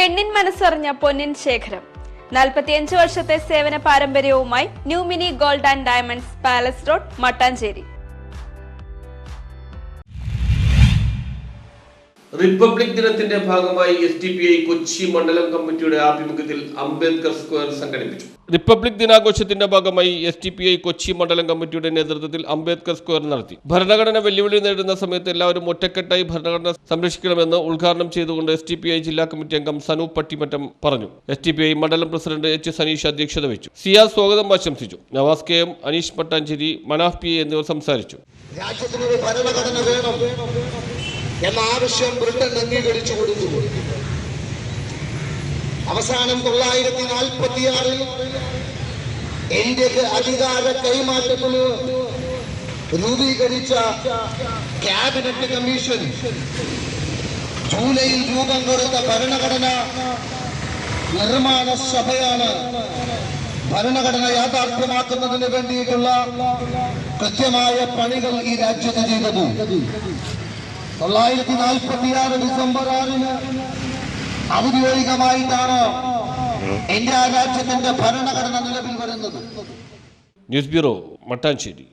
പെണ്ണിൻ മനസ്സറിഞ്ഞ പൊന്നിൻ ശേഖരം. നാൽപ്പത്തിയഞ്ച് വർഷത്തെ സേവന പാരമ്പര്യവുമായി New Mini Gold and Diamonds Palace Road Mattancherry. Republic ദിനത്തിന്റെ ഭാഗമായി S D P I Kochi മണ്ഡലം കമ്മിറ്റിയുടെ ആഭിമുഖ്യത്തിൽ അംബേദ്കർ സ്ക്വയർ സംഘടിപ്പിച്ചു. റിപ്പബ്ലിക് ദിനാഘോഷത്തിന്റെ ഭാഗമായി S D P I Kochi മണ്ഡലം കമ്മിറ്റിയുടെ നേതൃത്വത്തിൽ അംബേദ്കർ സ്ക്വയർ നടത്തി. ഭരണഘടന വെല്ലുവിളി നേരിടുന്ന സമയത്ത് എല്ലാവരും ഒറ്റക്കെട്ടായി ഭരണഘടന സംരക്ഷിക്കണമെന്ന് ഉദ്ഘാടനം ചെയ്തുകൊണ്ട് എസ് ഡി പി ഐ ജില്ലാ കമ്മിറ്റി അംഗം സനു പട്ടിമറ്റം പറഞ്ഞു. എസ് ഡി പി ഐ മണ്ഡലം പ്രസിഡന്റ് എച്ച് സനീഷ് അധ്യക്ഷത വഹിച്ചു. സിയാ സ്വാഗതം ആശംസിച്ചു. Navas K M Aneesh Pattancherry Manaf P എന്നിവർ സംസാരിച്ചു. രാജ്യത്തിനൊരു ഭരണഘടന വേണം. എന്ന ആവശ്യം ബ്രിട്ടൻ അംഗീകരിച്ചു കൊടുത്തു. അവസാനം തൊള്ളായിരത്തി നാൽപ്പത്തിയാറിൽ ഇന്ത്യയ്ക്ക് അധികാര കൈമാറ്റത്തിന് രൂപീകരിച്ച ക്യാബിനറ്റ് കമ്മീഷൻ ജൂലൈയിൽ രൂപം കൊടുത്ത ഭരണഘടന നിർമ്മാണ സഭയാണ്. ഭരണഘടന യാഥാർത്ഥ്യമാക്കുന്നതിന് വേണ്ടിയിട്ടുള്ള കൃത്യമായ പണികൾ ഈ രാജ്യത്ത് ചെയ്തത്. തൊള്ളായിരത്തി നാൽപ്പത്തിയാറ് ഡിസംബർ ആറിന് ഔദ്യോഗികമായിട്ടാണ് ഇന്ത്യ രാജ്യത്തിന്റെ ഭരണഘടന നിലവിൽ വരുന്നത്. News bureau Mattancherry.